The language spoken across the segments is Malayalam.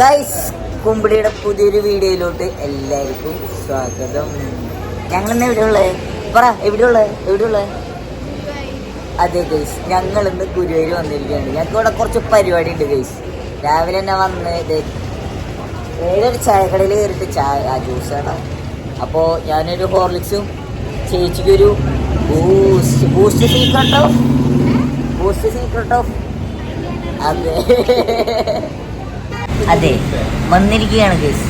ഗൈസ് കുമ്പിളിയുടെ പുതിയൊരു വീഡിയോയിലോട്ട് എല്ലാവർക്കും സ്വാഗതം. ഞങ്ങൾ ഇന്ന് എവിടെയുള്ളത് പറ എവിടെയുള്ളത് എവിടെയുള്ളത് അതെ ഗൈസ് ഞങ്ങൾ ഇന്ന് ഗുരുവായൂർ വന്നിരിക്കുകയാണ്. ഞങ്ങൾക്ക് ഇവിടെ കുറച്ച് പരിപാടി ഉണ്ട് ഗൈസ്. രാവിലെ തന്നെ വന്ന് ഇത് ഏതൊരു ചായക്കടയിൽ കയറിയിട്ട് ചായ ആ ജ്യൂസ് ആണ്? അപ്പോൾ ഞാനൊരു ഹോർലിക്സും ചേച്ചിക്കൊരു boost boost secret of boost secret of അതെ. അതെ വന്നിരിക്കുകയാണ് കേസ്.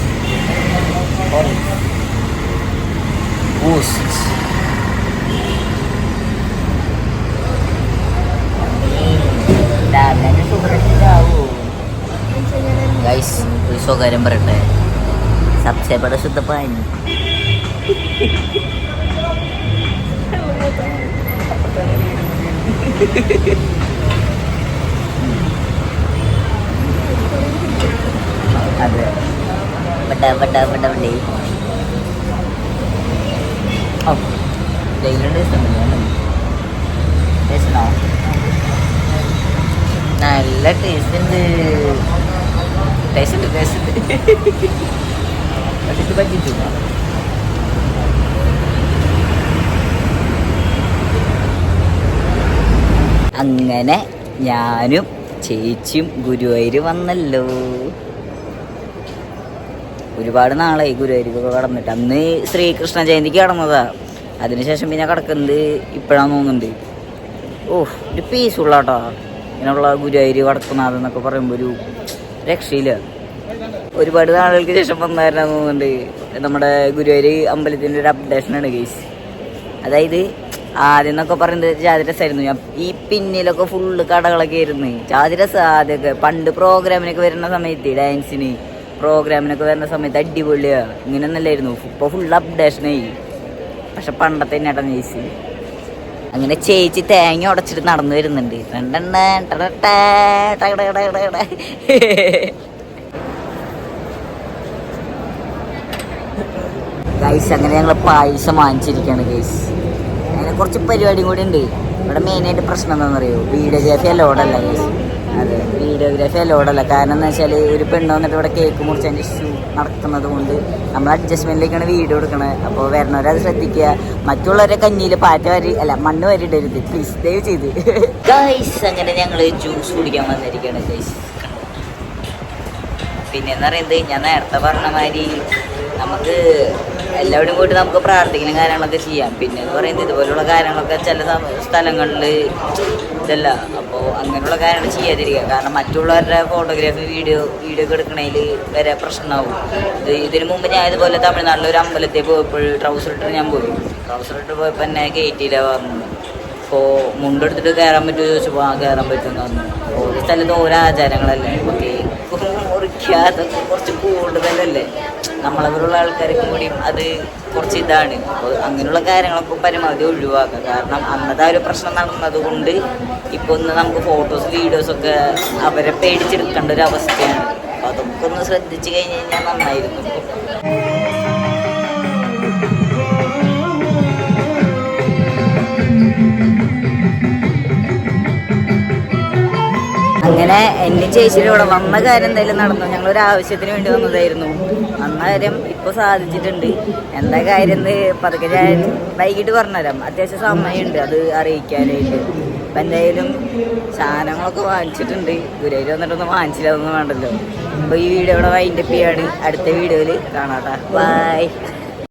ഗൈസ് ഒരു സ്വകാര്യം പറയട്ടെ. സബ്സെ ബട ശുദ്ധ പാനി അതെ നല്ല ടേസ്റ്റ് ടേസ്റ്റ് ടേസ്റ്റ് അങ്ങനെ ഞാനും ചേച്ചിയും ഗുരുവായൂർ വന്നല്ലോ. ഒരുപാട് നാളായി ഗുരുവായൂരിക്ക് കടന്നിട്ട്. അന്ന് ശ്രീകൃഷ്ണ ജയന്തിക്ക് കടന്നതാ. അതിനുശേഷം പിന്നെ കിടക്കുന്നത് ഇപ്പോഴാന്ന് തോന്നുന്നുണ്ട്. ഓ ഒരു പീസ്ഫുള്ളാട്ടോ ഇങ്ങനെയുള്ള ഗുരുവായൂർ വടക്കുന്നാഥ് എന്നൊക്കെ പറയുമ്പോൾ ഒരു രക്ഷയില്ല. ഒരുപാട് നാളുകൾക്ക് ശേഷം വന്നായിരുന്നു തോന്നുന്നുണ്ട്. നമ്മുടെ ഗുരുവായൂർ അമ്പലത്തിന്റെ ഒരു അപ്ഡേഷനാണ് കേസ് അതായത് ആദ്യം എന്നൊക്കെ പറയുന്നത് ജാതിരസായിരുന്നു ഞാൻ ഈ പിന്നിലൊക്കെ ഫുള്ള് കടകളൊക്കെ ആയിരുന്നു. ജാതി രസം ആദ്യമൊക്കെ. പണ്ട് പ്രോഗ്രാമിനൊക്കെ വരുന്ന സമയത്ത് ഡാൻസിന് പ്രോഗ്രാമിനൊക്കെ വരുന്ന സമയത്ത് അടിപൊളിയാ ഇങ്ങനെയൊന്നല്ലായിരുന്നു ഇപ്പോൾ ഫുൾ അപ്ഡേഷനായി പക്ഷെ പണ്ടത്തെ തന്നെയാട്ടാ ചേച്ചി അങ്ങനെ ചേച്ചി തേങ്ങ ഉടച്ചിട്ട് നടന്നു വരുന്നുണ്ട് ഗൈസ് അങ്ങനെ ഞങ്ങൾ പായസം വാങ്ങിച്ചിരിക്കുകയാണ് ഗൈസ് അങ്ങനെ കുറച്ച് പരിപാടിയും കൂടി ഉണ്ട് ഇവിടെ മെയിനായിട്ട് പ്രശ്നം എന്താണെന്നറിയോ വീഡിയോഗ്രാഫി അലോഡല്ല ഗൈസ് അതെ വീഡിയോഗ്രാഫി അലോഡല്ല കാരണം എന്ന് വെച്ചാൽ ഒരു പെണ്ണ് വന്നിട്ട് ഇവിടെ കേക്ക് മുറിച്ചതിന്റെ ഇഷ്യൂ നടക്കുന്നത് കൊണ്ട് നമ്മൾ അഡ്ജസ്റ്റ്മെന്റിലേക്കാണ് വീഡിയോ എടുക്കണത്. അപ്പോൾ വരണവരത് ശ്രദ്ധിക്കുക. മറ്റുള്ളവരെ കഞ്ഞിയിൽ പാറ്റ വരി അല്ല മണ്ണ് വരി ഇടരുത് പ്ലീസ് ദയവ് ചെയ്ത്. ഗൈസ് അങ്ങനെ ഞങ്ങൾ ജ്യൂസ് കുടിക്കാൻ വന്നിരിക്കുകയാണ് ഗൈസ് പിന്നെ എന്ന് പറയുന്നത് ഞാൻ നേരത്തെ പറഞ്ഞ മാതിരി നമുക്ക് എല്ലാവരും കൂടി നമുക്ക് പ്രാർത്ഥിക്കുന്ന കാര്യങ്ങളൊക്കെ ചെയ്യാം. പിന്നെ എന്ന് പറയുന്നത് ഇതുപോലുള്ള കാര്യങ്ങളൊക്കെ ചില സ്ഥലങ്ങളിൽ ഇതല്ല. അപ്പോൾ അങ്ങനെയുള്ള കാര്യങ്ങൾ ചെയ്യാതിരിക്കുക. കാരണം മറ്റുള്ളവരുടെ ഫോട്ടോഗ്രാഫി വീഡിയോ വീഡിയോ ഒക്കെ എടുക്കണതിൽ വരെ പ്രശ്നമാവും. ഇത് ഇതിനു മുമ്പ് ഞാൻ ഇതുപോലെ തമിഴ്നാട്ടിൽ ഒരു അമ്പലത്തിൽ പോയപ്പോൾ ട്രൗസർ ഇട്ട് ഞാൻ പോയി. ട്രൗസർ ഇട്ട് പോയപ്പോൾ എന്നെ കയറ്റിയില്ല പറഞ്ഞു. അപ്പോൾ മുണ്ടെടുത്തിട്ട് കയറാൻ പറ്റുമോ ചോദിച്ചപ്പോൾ ആ കയറാൻ പറ്റുമെന്ന് പറഞ്ഞു. ഓരോ സ്ഥലത്തും ഓരോ ആചാരങ്ങളല്ലേ. അപ്പോൾ കേക്ക് മുറിക്കുക കുറച്ച് കൂടുതലല്ലേ നമ്മളവരുള്ള ആൾക്കാർക്കും കൂടിയും അത് കുറച്ച് ഇതാണ്. അപ്പോൾ അങ്ങനെയുള്ള കാര്യങ്ങളൊക്കെ പരമാവധി ഒഴിവാക്കുക. കാരണം അന്നത്തെ ഒരു പ്രശ്നം നടന്നത് കൊണ്ട് ഇപ്പോൾ ഒന്ന് നമുക്ക് ഫോട്ടോസ് വീഡിയോസൊക്കെ അവരെ പേടിച്ചെടുക്കേണ്ട ഒരു അവസ്ഥയാണ്. അപ്പോൾ അതൊക്കെ ഒന്ന് ശ്രദ്ധിച്ച് കഴിഞ്ഞ് കഴിഞ്ഞാൽ നന്നായിരുന്നു അങ്ങനെ എന്റെ ചേച്ചിയുടെ ഇവിടെ വന്ന കാര്യം എന്തായാലും നടന്നു. ഞങ്ങൾ ഒരു ആവശ്യത്തിന് വേണ്ടി വന്നതായിരുന്നു. വന്ന കാര്യം ഇപ്പോൾ സാധിച്ചിട്ടുണ്ട്. എന്താ കാര്യം എന്ന് പതുക്കെ ഞാൻ വൈകിട്ട് പറഞ്ഞുതരാം. അത്യാവശ്യം സമയമുണ്ട് അത് അറിയിക്കാനായിട്ട്. അപ്പം എന്തായാലും സാധനങ്ങളൊക്കെ വാങ്ങിച്ചിട്ടുണ്ട്. ഗുരുവായൂർ വന്നിട്ടൊന്നും വാങ്ങിച്ചില്ല അതൊന്നും വേണ്ടല്ലോ. അപ്പോൾ ഈ വീഡിയോ ഇവിടെ വൈൻഡപ്പ് ചെയ്യാണ്? അടുത്ത വീഡിയോയിൽ കാണാട്ടാ ബൈ